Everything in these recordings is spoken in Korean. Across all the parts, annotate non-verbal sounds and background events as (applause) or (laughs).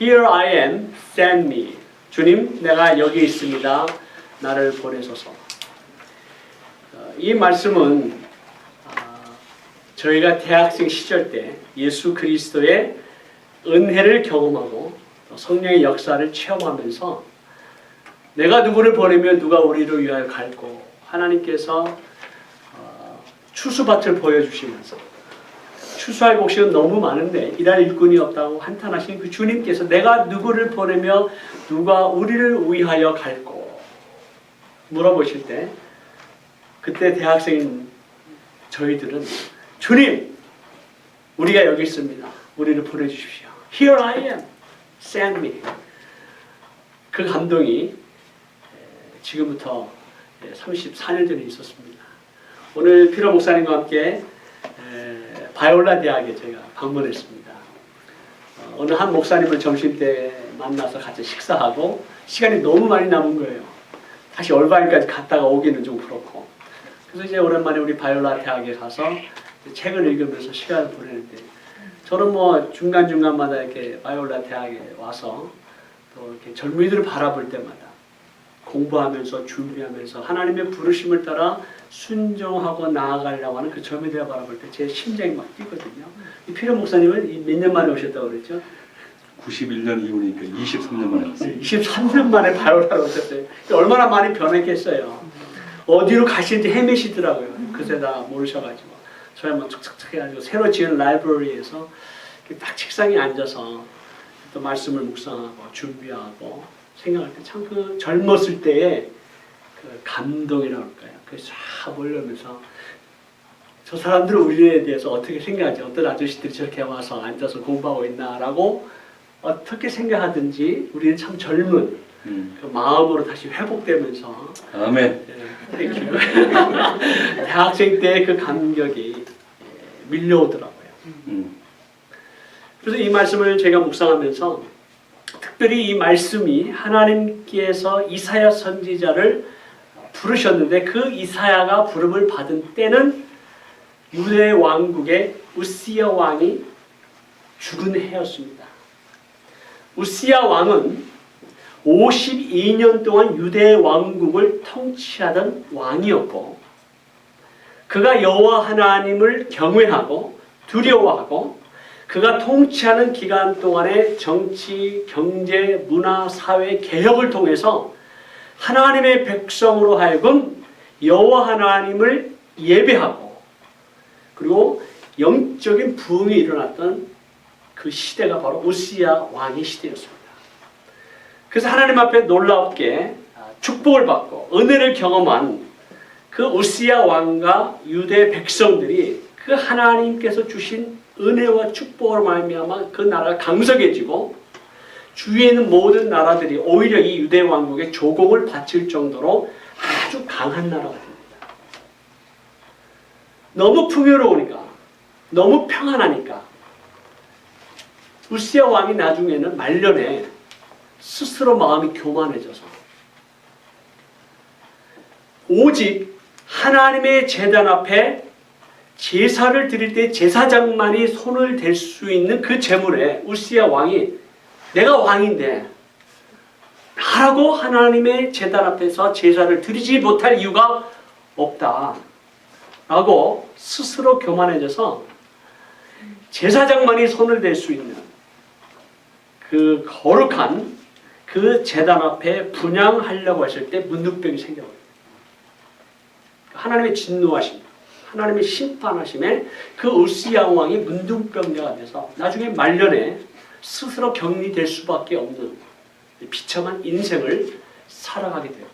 Here I am, send me. 주님, 내가 여기 있습니다. 나를 보내소서. 어, 이 말씀은 아, 저희가 대학생 시절 때 예수 그리스도의 은혜를 경험하고 또 성령의 역사를 체험하면서 내가 누구를 보내면 누가 우리를 위하여 갈고 하나님께서 어, 추수밭을 보여주시면서 추수할 곡식은 너무 많은데 일할 일꾼이 없다고 한탄하신 그 주님께서 내가 누구를 보내며 누가 우리를 위하여 갈고 물어보실 때 그때 대학생인 저희들은 주님 우리가 여기 있습니다. 우리를 보내주십시오. Here I am. Send me. 그 감동이 지금부터 34년 전에 있었습니다. 오늘 피로 목사님과 함께 에, 바이올라 대학에 제가 방문했습니다. 어, 어느 한 목사님을 점심 때 만나서 같이 식사하고 시간이 너무 많이 남은 거예요. 다시 얼바인까지 갔다가 오기는 좀 그렇고. 그래서 이제 오랜만에 우리 바이올라 대학에 가서 책을 읽으면서 시간을 보내는데 저는 뭐 중간 중간마다 이렇게 바이올라 대학에 와서 또 이렇게 젊은이들을 바라볼 때마다 공부하면서 준비하면서 하나님의 부르심을 따라 순종하고 나아가려고 하는 그 젊은이들을 바라볼 때 제 심장이 막 뛰거든요. 이 피로 목사님은 몇 년 만에 오셨다고 그랬죠? 91년 이후니까 23년 만에 왔어요. 23년 만에 바이올라로 오셨어요. 얼마나 많이 변했겠어요. 어디로 가시는지 헤매시더라고요. 그새 다 모르셔가지고. 저야 뭐 툭툭툭 해가지고 새로 지은 라이브러리에서 딱 책상에 앉아서 또 말씀을 묵상하고 준비하고 생각할 때 참 그 젊었을 그 감동이라고 할까요? 그래서 쫙 몰려오면서 저 사람들은 우리에 대해서 어떻게 생각하지? 어떤 아저씨들이 저렇게 와서 앉아서 공부하고 있나라고 어떻게 생각하든지 우리는 참 젊은 음. 그 마음으로 다시 회복되면서 아멘. 예. (laughs) 대학생 때 그 감격이 예, 밀려오더라고요. 음. 그래서 이 말씀을 제가 묵상하면서 특별히 이 말씀이 하나님께서 이사야 선지자를 부르셨는데 그 이사야가 부름을 받은 때는 유대 왕국의 우시야 왕이 죽은 해였습니다. 우시야 왕은 52년 동안 유대 왕국을 통치하던 왕이었고 그가 여호와 하나님을 경외하고 두려워하고 그가 통치하는 기간 동안의 정치, 경제, 문화, 사회 개혁을 통해서 하나님의 백성으로 하여금 여호와 하나님을 예배하고 그리고 영적인 부흥이 일어났던 그 시대가 바로 우시야 왕의 시대였습니다. 그래서 하나님 앞에 놀랍게 축복을 받고 은혜를 경험한 그 우시야 왕과 유대 백성들이 그 하나님께서 주신 은혜와 축복으로 말미암아 그 나라가 강성해지고 주위에 있는 모든 나라들이 오히려 이 유대 왕국에 조공을 바칠 정도로 아주 강한 나라가 됩니다. 너무 풍요로우니까 너무 평안하니까 우시아 왕이 나중에는 말년에 스스로 마음이 교만해져서 오직 하나님의 재단 앞에 제사를 드릴 때 제사장만이 손을 댈 수 있는 그 재물에 우시아 왕이 내가 왕인데 나라고 하나님의 재단 앞에서 제사를 드리지 못할 이유가 없다. 라고 스스로 교만해져서 제사장만이 손을 댈 수 있는 그 거룩한 그 재단 앞에 분양하려고 했을 때 문둥병이 생겨버려요. 하나님의 진노하심, 하나님의 심판하심에 그 우시야 왕이 문둥병자가 돼서 나중에 말년에 스스로 격리될 수밖에 없는 비참한 인생을 살아가게 돼요.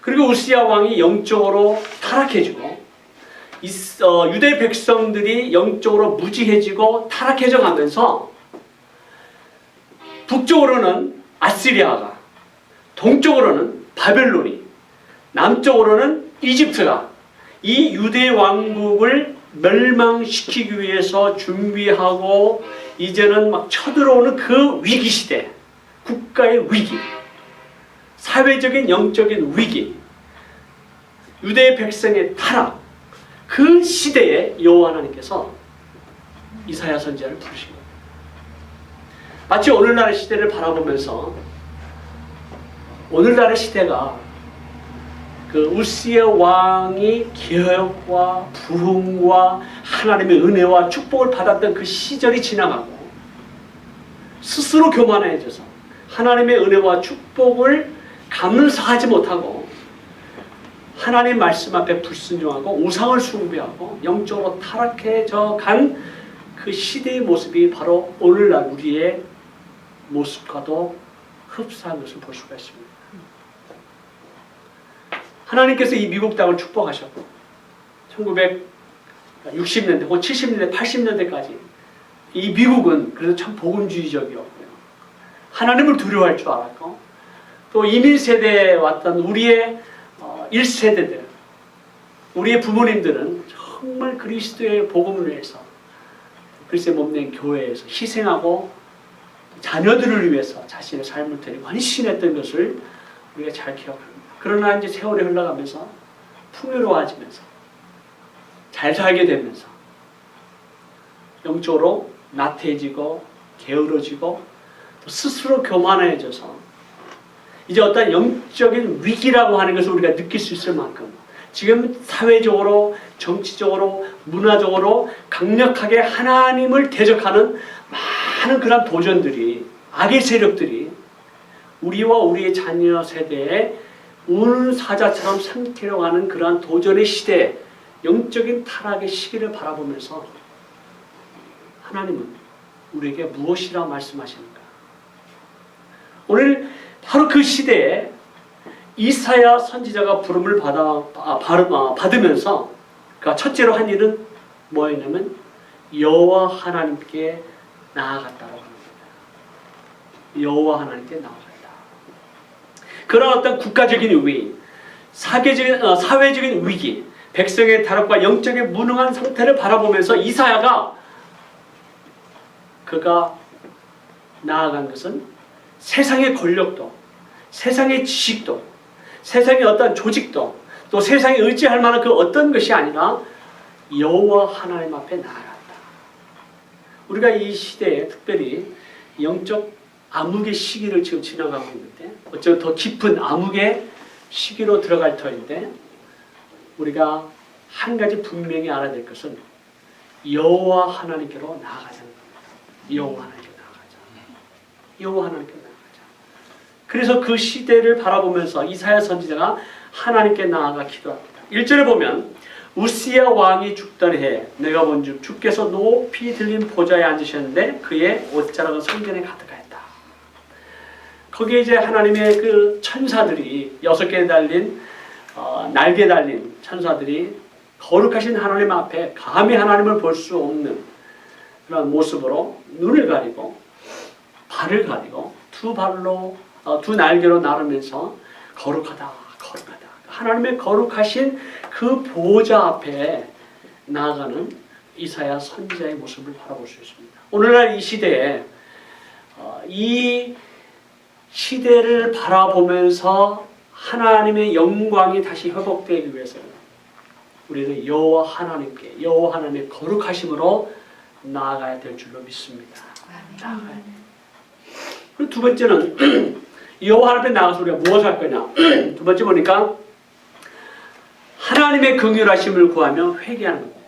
그리고 우시야 왕이 영적으로 타락해지고 이- 어, 유대 백성들이 영적으로 무지해지고 타락해져 가면서 북쪽으로는 아시리아가 동쪽으로는 바벨론이 남쪽으로는 이집트가 이 유대 왕국을 멸망시키기 위해서 준비하고 이제는 막 쳐들어오는 그 위기 시대, 국가의 위기, 사회적인 영적인 위기, 유대 백성의 타락, 그 시대에 여호와 하나님께서 이사야 선지자를 부르신 겁니다. 마치 오늘날의 시대를 바라보면서 오늘날의 시대가 그 우시의 왕이 개혁과 부흥과 하나님의 은혜와 축복을 받았던 그 시절이 지나가고 스스로 교만해져서 하나님의 은혜와 축복을 감사하지 못하고 하나님 말씀 앞에 불순종하고 우상을 숭배하고 영적으로 타락해져 간 그 시대의 모습이 바로 오늘날 우리의 모습과도 흡사한 것을 볼 수가 있습니다. 하나님께서 이 미국 땅을 축복하셨고 1960년대 혹은 70년대 80년대까지 이 미국은 그래도 참 복음주의적이었고요. 하나님을 두려워할 줄 알았고 또 이민 세대에 왔던 우리의 어, 1세대들 우리의 부모님들은 정말 그리스도의 복음을 위해서 글쎄 몸낸 교회에서 희생하고 자녀들을 위해서 자신의 삶을 드리고 헌신했던 것을 우리가 잘 기억합니다. 그러나 이제 세월이 흘러가면서 풍요로워지면서 잘 살게 되면서 영적으로 나태해지고 게으러지고 또 스스로 교만해져서 이제 어떤 영적인 위기라고 하는 것을 우리가 느낄 수 있을 만큼 지금 사회적으로 정치적으로 문화적으로 강력하게 하나님을 대적하는 많은 그런 도전들이 악의 세력들이 우리와 우리의 자녀 세대에 운사자처럼 삼키려고 하는 그러한 도전의 시대 영적인 타락의 시기를 바라보면서 하나님은 우리에게 무엇이라 말씀하시는가 오늘 바로 그 시대에 이사야 선지자가 부름을 받아 아, 아, 받으면서 그 첫째로 한 일은 뭐였냐면 여호와 하나님께 나아갔다라고 합니다. 여호와 하나님께 나아갔다. 그런 어떤 국가적인 위기, 사계적인, 어, 사회적인 위기, 백성의 타락과 영적인 무능한 상태를 바라보면서 이사야가 그가 나아간 것은 세상의 권력도, 세상의 지식도, 세상의 어떤 조직도, 또 세상에 의지할 만한 그 어떤 것이 아니라 여호와 하나님 앞에 나아갔다. 우리가 이 시대에 특별히 영적 암흑의 시기를 지금 지나가고 있는데 어쩌면 더 깊은 암흑의 시기로 들어갈 터인데 우리가 한 가지 분명히 알아야 될 것은 여호와 하나님께로 나아가자는 겁니다. 여호와 하나님께 나아가자. 여호와 하나님께 나아가자. 그래서 그 시대를 바라보면서 이사야 선지자가 하나님께 나아가 기도합니다. 1절에 보면 우시야 왕이 죽던 해 내가 본즉 주께서 높이 들린 보좌에 앉으셨는데 그의 옷자락은 성전에 가득하였다. 거기에 이제 하나님의 그 천사들이 여섯 개 달린 어, 날개 달린 천사들이 거룩하신 하나님 앞에 감히 하나님을 볼 수 없는 그런 모습으로 눈을 가리고 발을 가리고 두 발로 어, 두 날개로 나르면서 거룩하다 거룩하다 하나님의 거룩하신 그 보좌 앞에 나아가는 이사야 선지자의 모습을 바라볼 수 있습니다. 오늘날 이 시대에 어, 이 시대를 바라보면서 하나님의 영광이 다시 회복되기 위해서는 우리는 여호와 하나님께 여호와 하나님의 거룩하심으로 나아가야 될 줄로 믿습니다. 그리고 두 번째는 (clears throat) 여호와 하나님 앞에 나가서 우리가 무엇을 할 거냐? (clears throat) 두 번째 보니까 하나님의 긍휼하심을 구하며 회개하는 겁니다.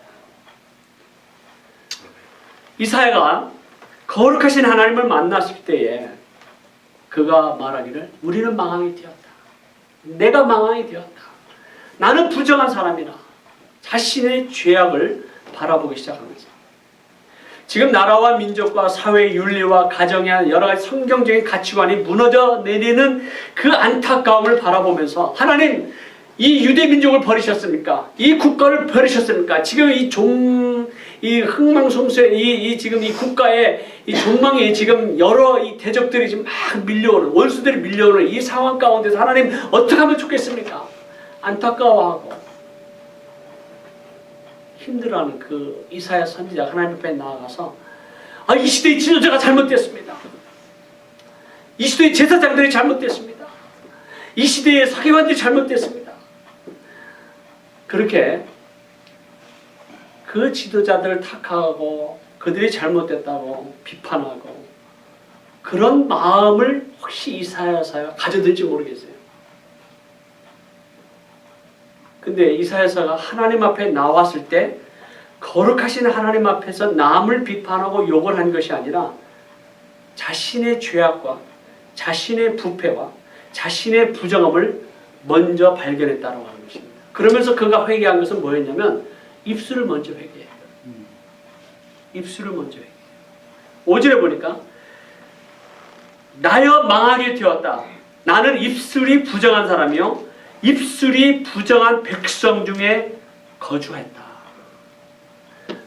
이사야가 거룩하신 하나님을 만났을 때에 그가 말하기를 우리는 망하게 되었다. 내가 망하게 되었다. 나는 부정한 사람이다. 자신의 죄악을 바라보기 시작합니다. 지금 나라와 민족과 사회 윤리와 가정의 여러 가지 성경적인 가치관이 무너져 내리는 그 안타까움을 바라보면서 하나님 이 유대 민족을 버리셨습니까? 이 국가를 버리셨습니까? 지금 이 종, 이 흥망성쇠, 이, 이 지금 이 국가의 이 종망에 지금 여러 이 대적들이 지금 막 밀려오는, 원수들이 밀려오는 이 상황 가운데서 하나님 어떻게 하면 좋겠습니까? 안타까워하고 힘들어하는 그 이사야 선지자 하나님 앞에 나아가서 아, 이 시대의 지도자가 잘못됐습니다. 이 시대의 제사장들이 잘못됐습니다. 이 시대의 사기관들이 잘못됐습니다. 그렇게 그 지도자들을 탓하고 그들이 잘못됐다고 비판하고 그런 마음을 혹시 이사야서가 가져들지 모르겠어요. 근데 이사야서가 하나님 앞에 나왔을 때 거룩하신 하나님 앞에서 남을 비판하고 욕을 한 것이 아니라 자신의 죄악과 자신의 부패와 자신의 부정함을 먼저 발견했다고 하는 것입니다. 그러면서 그가 회개한 것은 뭐였냐면 입술을 먼저 회개해요. 입술을 먼저 회개해요. 5절에 보니까 나여 망하게 되었다. 나는 입술이 부정한 사람이요. 입술이 부정한 백성 중에 거주했다.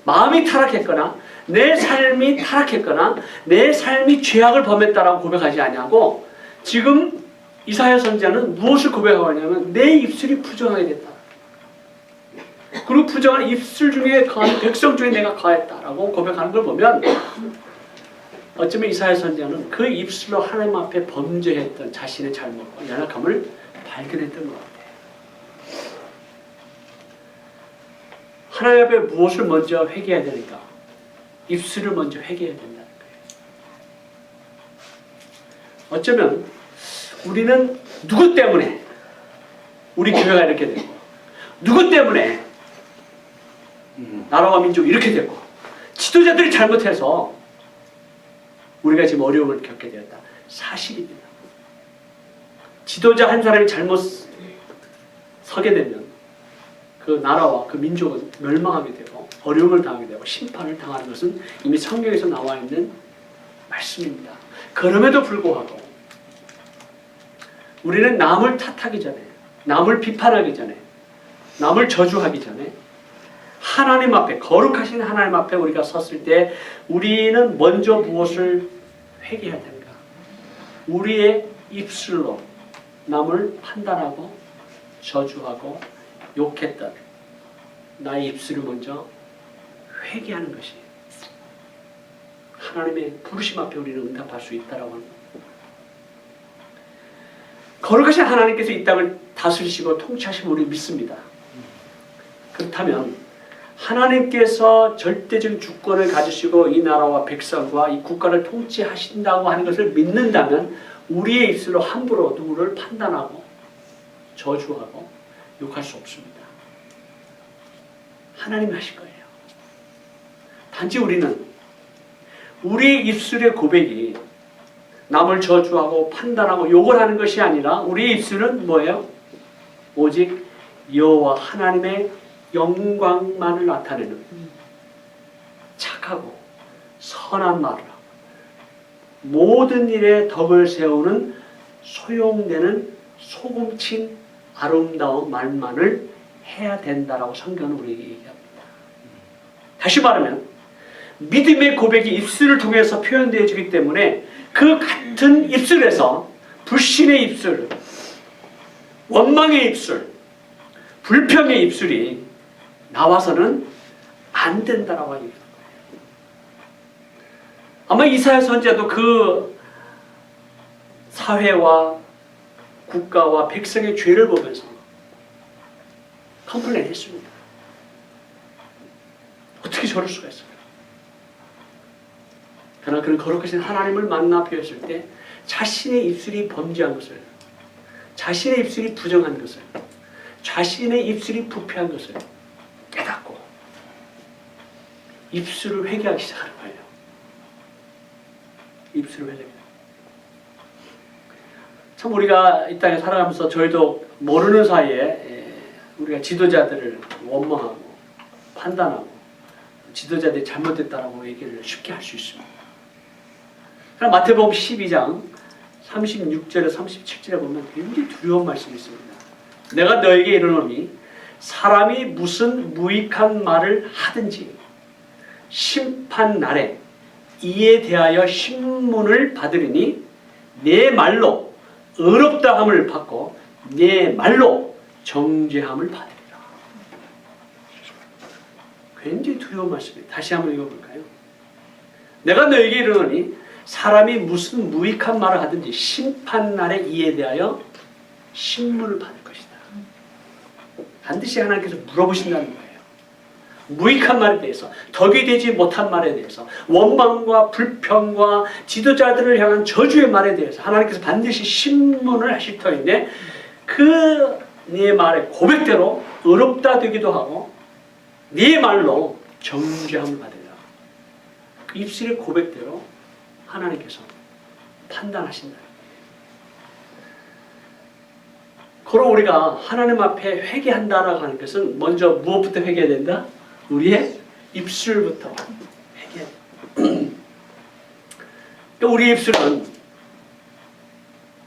마음이 타락했거나 내 삶이 타락했거나 내 삶이 죄악을 범했다라고 고백하지 아니하고 지금 이사야 선지자는 무엇을 고백하고 있냐면 내 입술이 부정하게 됐다. 그리고 부정한 입술 중에 거한 백성 중에 내가 거했다라고 고백하는 걸 보면 어쩌면 이사야 선지자는 그 입술로 하나님 앞에 범죄했던 자신의 잘못과 연약함을 발견했던 것 같아요. 하나님 앞에 무엇을 먼저 회개해야 되니까 입술을 먼저 회개해야 된다는 거예요. 어쩌면 우리는 누구 때문에 우리 교회가 이렇게 되고 누구 때문에 음. 나라와 민족이 이렇게 되고 지도자들이 잘못해서 우리가 지금 어려움을 겪게 되었다. 사실입니다. 지도자 한 사람이 잘못 서게 되면 그 나라와 그 민족은 멸망하게 되고 어려움을 당하게 되고 심판을 당하는 것은 이미 성경에서 나와 있는 말씀입니다. 그럼에도 불구하고 우리는 남을 탓하기 전에 남을 비판하기 전에 남을 저주하기 전에 하나님 앞에 거룩하신 하나님 앞에 우리가 섰을 때 우리는 먼저 무엇을 회개해야 되는가? 우리의 입술로 남을 판단하고 저주하고 욕했던 나의 입술을 먼저 회개하는 것이 하나님의 부르심 앞에 우리는 응답할 수 있다라고 겁니다. 거룩하신 하나님께서 이 땅을 다스리시고 통치하시면 우리 믿습니다. 그렇다면 하나님께서 절대적인 주권을 가지시고 이 나라와 백성과 이 국가를 통치하신다고 하는 것을 믿는다면 우리의 입술로 함부로 누구를 판단하고 저주하고 욕할 수 없습니다. 하나님이 하실 거예요. 단지 우리는 우리 입술의 고백이 남을 저주하고 판단하고 욕을 하는 것이 아니라 우리의 입술은 뭐예요? 오직 여호와 하나님의 영광만을 나타내는 착하고 선한 말을 하고 모든 일에 덕을 세우는 소용되는 소금친 아름다운 말만을 해야 된다라고 성경은 우리에게 얘기합니다. 다시 말하면 믿음의 고백이 입술을 통해서 표현되어지기 때문에 그 같은 입술에서 불신의 입술, 원망의 입술, 불평의 입술이 나와서는 안 된다라고 얘기합니다. 아마 이사야 선지자도 그 사회와 국가와 백성의 죄를 보면서 컴플레인 했습니다. 어떻게 저럴 수가 있을까? 그러나 그는 거룩하신 하나님을 만나 뵈었을 때 자신의 입술이 범죄한 것을 자신의 입술이 부정한 것을 자신의 입술이 부패한 것을 입술을 회개하기 시작하는 거예요. 입술을 회개하기 참 우리가 이 땅에 살아가면서 저희도 모르는 사이에 에, 우리가 지도자들을 원망하고 판단하고 지도자들이 잘못됐다라고 얘기를 쉽게 할 수 있습니다. 그럼 마태복음 12장 36절에 37절에 보면 굉장히 두려운 말씀이 있습니다. 내가 너에게 이르노니 사람이 무슨 무익한 말을 하든지 심판 날에 이에 대하여 신문을 받으리니 내 말로 의롭다함을 받고 내 말로 정죄함을 받으리라. 굉장히 두려운 말씀이에요. 다시 한번 읽어볼까요? 내가 너에게 이르노니 사람이 무슨 무익한 말을 하든지 심판 날에 이에 대하여 신문을 받을 것이다. 반드시 하나님께서 물어보신다는 거예요. 무익한 말에 대해서 덕이 되지 못한 말에 대해서 원망과 불평과 지도자들을 향한 저주의 말에 대해서 하나님께서 반드시 신문을 하실 터인데 그네 말의 고백대로 의롭다 되기도 하고 네 말로 정죄함을 받으라. 그 입술의 고백대로 하나님께서 판단하신다. 그럼 우리가 하나님 앞에 회개한다라고 하는 것은 먼저 무엇부터 회개해야 된다? 우리의 입술부터 된다. (clears throat) 그러니까 우리의 입술은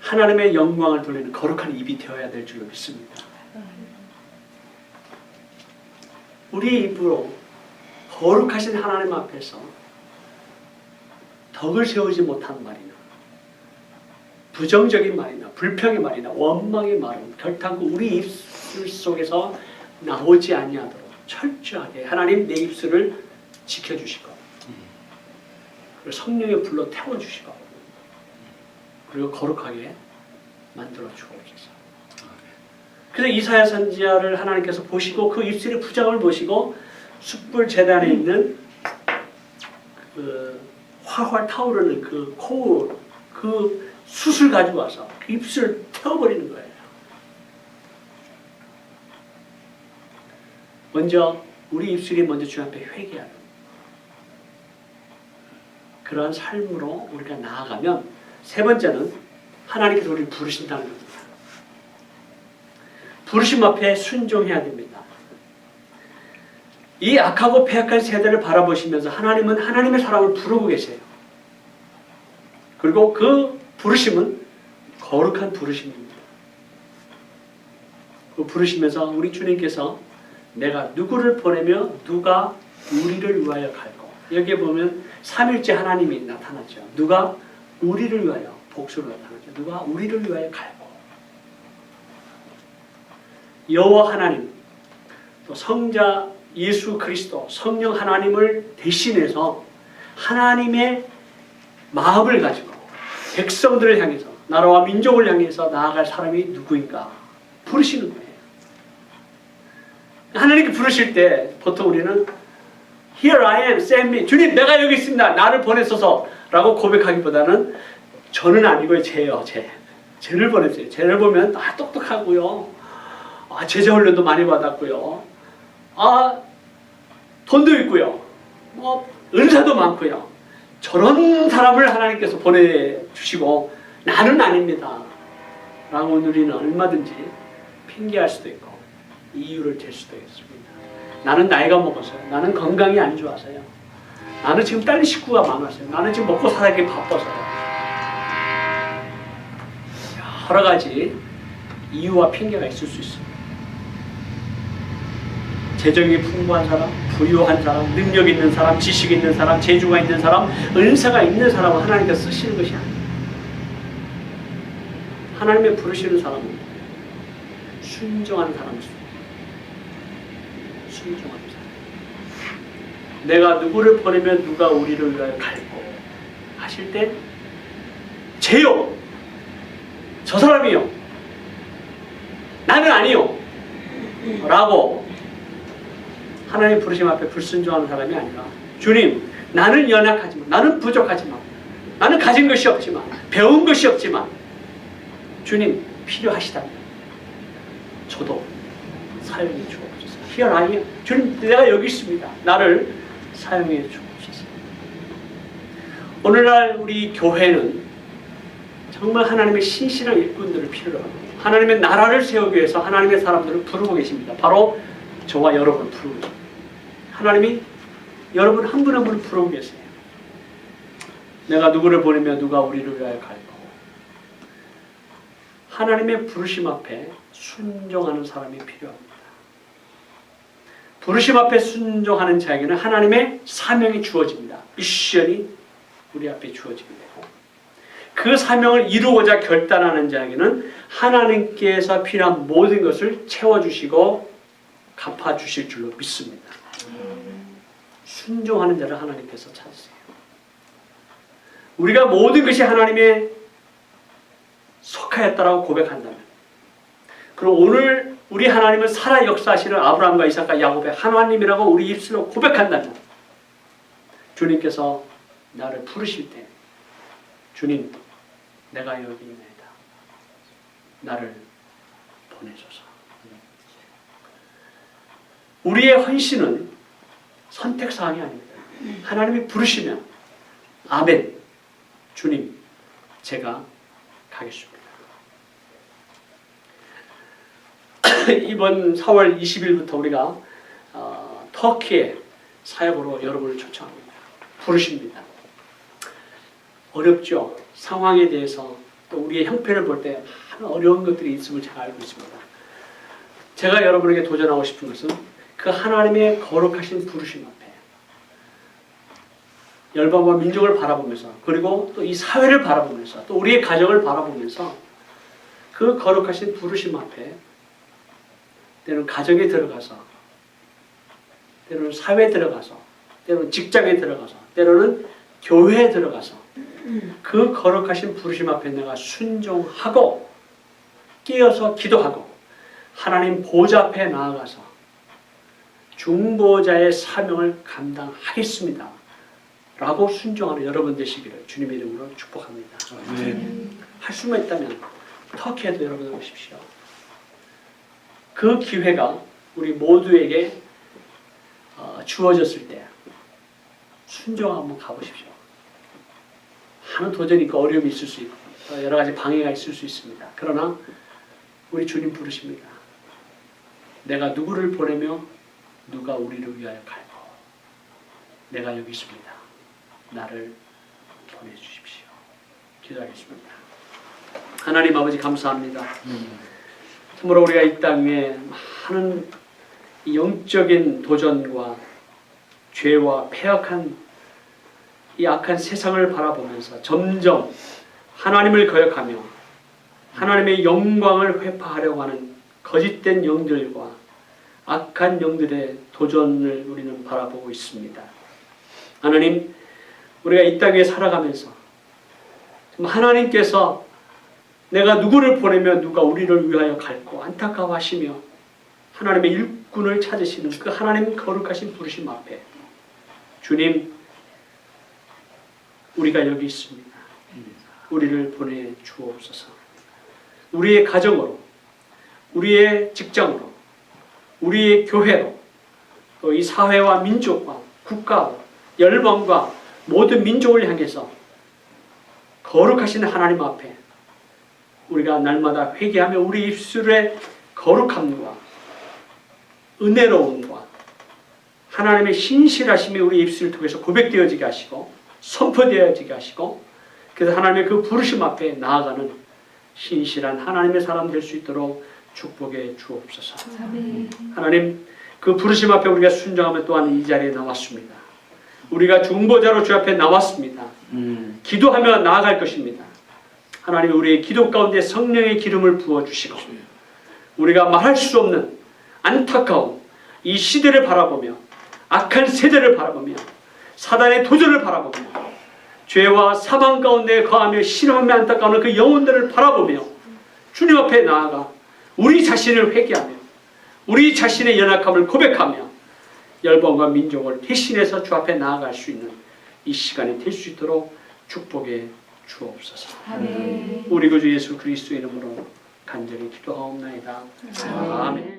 하나님의 영광을 돌리는 거룩한 입이 되어야 될 줄로 믿습니다. 우리 입으로 거룩하신 하나님 앞에서 덕을 세우지 못한 말이나 부정적인 말이나 불평의 말이나 원망의 말은 결탄코 우리 입술 속에서 나오지 아니하도록 철저하게 하나님 내 입술을 지켜주시고 그리고 성령의 불로 태워주시고 그리고 거룩하게 만들어 주옵소서. 그래서 이사야 선지자를 하나님께서 보시고 그 입술의 부장을 보시고 숯불 재단에 있는 그 활활 타오르는 그 코울 그 숯을 가지고 와서 그 입술을 태워버리는 거예요. 먼저 우리 입술이 먼저 주님 앞에 회개하는 그러한 삶으로 우리가 나아가면 세 번째는 하나님께서 우리를 부르신다는 겁니다. 부르심 앞에 순종해야 됩니다. 이 악하고 폐악한 세대를 바라보시면서 하나님은 하나님의 사람을 부르고 계세요. 그리고 그 부르심은 거룩한 부르심입니다. 그 부르시면서 우리 주님께서 내가 누구를 보내며 누가 우리를 위하여 갈고 여기에 보면 삼일째 하나님이 나타나죠. 누가 우리를 위하여 복수로 나타나죠. 누가 우리를 위하여 갈고 여호와 하나님 또 성자 예수 그리스도 성령 하나님을 대신해서 하나님의 마음을 가지고 백성들을 향해서 나라와 민족을 향해서 나아갈 사람이 누구인가 부르시는 거예요. 하나님께 부르실 때 보통 우리는 Here I am, send me. 주님, 내가 여기 있습니다. 나를 보내소서 라고 고백하기보다는 저는 아니고요, 쟤요, 쟤. 쟤를 보냈어요. 쟤를 보면 아 똑똑하고요. 아 제자 훈련도 많이 받았고요. 아 돈도 있고요. 뭐 은사도 많고요. 저런 사람을 하나님께서 보내주시고 나는 아닙니다. 라고 우리는 얼마든지 핑계할 수도 있고 이유를 댈 수도 있습니다. 나는 나이가 먹어서요. 나는 건강이 안 좋아서요. 나는 지금 딸 식구가 많아서요. 나는 지금 먹고 살기 바빠서요. 여러 가지 이유와 핑계가 있을 수 있습니다. 재정이 풍부한 사람, 부유한 사람, 능력 있는 사람, 지식 있는 사람, 재주가 있는 사람, 은사가 있는 사람을 하나님께서 쓰시는 것이 아니에요. 하나님의 부르시는 사람은 순종하는 사람을 사람. 내가 누구를 보내면 누가 우리를 위하여 갈고 하실 때 제요. 저 사람이요. 나는 아니요. 라고 하나님 부르심 앞에 불순종하는 사람이 아니라 주님 나는 연약하지만 나는 부족하지만 나는 가진 것이 없지만 배운 것이 없지만 주님 필요하시다면 저도 사용해 주옵 am. 주님 내가 여기 있습니다. 나를 사용해 주옵소서. 오늘날 우리 교회는 정말 하나님의 신실한 일꾼들을 필요로 합니다. 하나님의 나라를 세우기 위해서 하나님의 사람들을 부르고 계십니다. 바로 저와 여러분을 부르고 계십니다. 하나님이 여러분 한 분 한 분을 부르고 계세요. 내가 누구를 보내면 누가 우리를 위하여 갈고 하나님의 부르심 앞에 순종하는 사람이 필요합니다. 부르심 앞에 순종하는 자에게는 하나님의 사명이 주어집니다. 미션이 우리 앞에 주어집니다. 그 사명을 이루고자 결단하는 자에게는 하나님께서 필요한 모든 것을 채워주시고 갚아주실 줄로 믿습니다. 순종하는 자를 하나님께서 찾으세요. 우리가 모든 것이 하나님의 속하였다라고 고백한다면 그럼 오늘 우리 하나님은 살아 역사하시는 아브라함과 이삭과 야곱의 하나님이라고 우리 입술로 고백한다면 주님께서 나를 부르실 때 주님 내가 여기 있나이다. 나를 보내소서. 우리의 헌신은 선택 사항이 아닙니다. 하나님이 부르시면 아멘. 주님 제가 가겠습니다. (laughs) 이번 4월 20일부터 우리가 어, 터키에 사역으로 여러분을 초청합니다. 부르십니다. 어렵죠. 상황에 대해서 또 우리의 형편을 볼 때 많은 어려운 것들이 있음을 제가 알고 있습니다. 제가 여러분에게 도전하고 싶은 것은 그 하나님의 거룩하신 부르심 앞에 열방과 민족을 바라보면서 그리고 또 이 사회를 바라보면서 또 우리의 가정을 바라보면서 그 거룩하신 부르심 앞에 때로는 가정에 들어가서 때로는 사회에 들어가서 때로는 직장에 들어가서 때로는 교회에 들어가서 그 거룩하신 부르심 앞에 내가 순종하고 끼어서 기도하고 하나님 보좌 앞에 나아가서 중보자의 사명을 감당하겠습니다. 라고 순종하는 여러분 되시기를 주님의 이름으로 축복합니다. 네. 할 수만 있다면 터키에도 여러분 오십시오. 그 기회가 우리 모두에게 어, 주어졌을 때 순종 한번 가보십시오. 많은 도전이 있고 어려움이 있을 수 있고 어, 여러 가지 방해가 있을 수 있습니다. 그러나 우리 주님 부르십니다. 내가 누구를 보내며 누가 우리를 위하여 갈고 내가 여기 있습니다. 나를 보내주십시오. 기도하겠습니다. 하나님 아버지 감사합니다. 참으로 우리가 이 땅 위에 많은 이 영적인 도전과 죄와 폐역한 이 악한 세상을 바라보면서 점점 하나님을 거역하며 하나님의 영광을 회파하려고 하는 거짓된 영들과 악한 영들의 도전을 우리는 바라보고 있습니다. 하나님, 우리가 이 땅에 살아가면서 하나님께서 내가 누구를 보내면 누가 우리를 위하여 갈고 안타까워하시며 하나님의 일꾼을 찾으시는 그 하나님 거룩하신 부르심 앞에 주님 우리가 여기 있습니다. 우리를 보내 주옵소서. 우리의 가정으로, 우리의 직장으로, 우리의 교회로, 또 이 사회와 민족과 국가와 열방과 모든 민족을 향해서 거룩하신 하나님 앞에 우리가 날마다 회개하며 우리 입술의 거룩함과 은혜로움과 하나님의 신실하심이 우리 입술을 통해서 고백되어지게 하시고 선포되어지게 하시고 그래서 하나님의 그 부르심 앞에 나아가는 신실한 하나님의 사람 될 수 있도록 축복해 주옵소서. 아멘. 하나님 그 부르심 앞에 우리가 순종하며 또한 이 자리에 나왔습니다. 우리가 중보자로 주 앞에 나왔습니다. 음. 기도하며 나아갈 것입니다. 하나님 우리의 기도 가운데 성령의 기름을 부어 주시고 우리가 말할 수 없는 안타까운 이 시대를 바라보며 악한 세대를 바라보며 사단의 도전을 바라보며 죄와 사망 가운데 거하며 신음하며 안타까운 그 영혼들을 바라보며 주님 앞에 나아가 우리 자신을 회개하며 우리 자신의 연약함을 고백하며 열방과 민족을 대신해서 주 앞에 나아갈 수 있는 이 시간이 될 수 있도록 축복해 주옵소서. 아멘. 우리 구주 예수 그리스도 이름으로 간절히 기도하옵나이다. 아멘.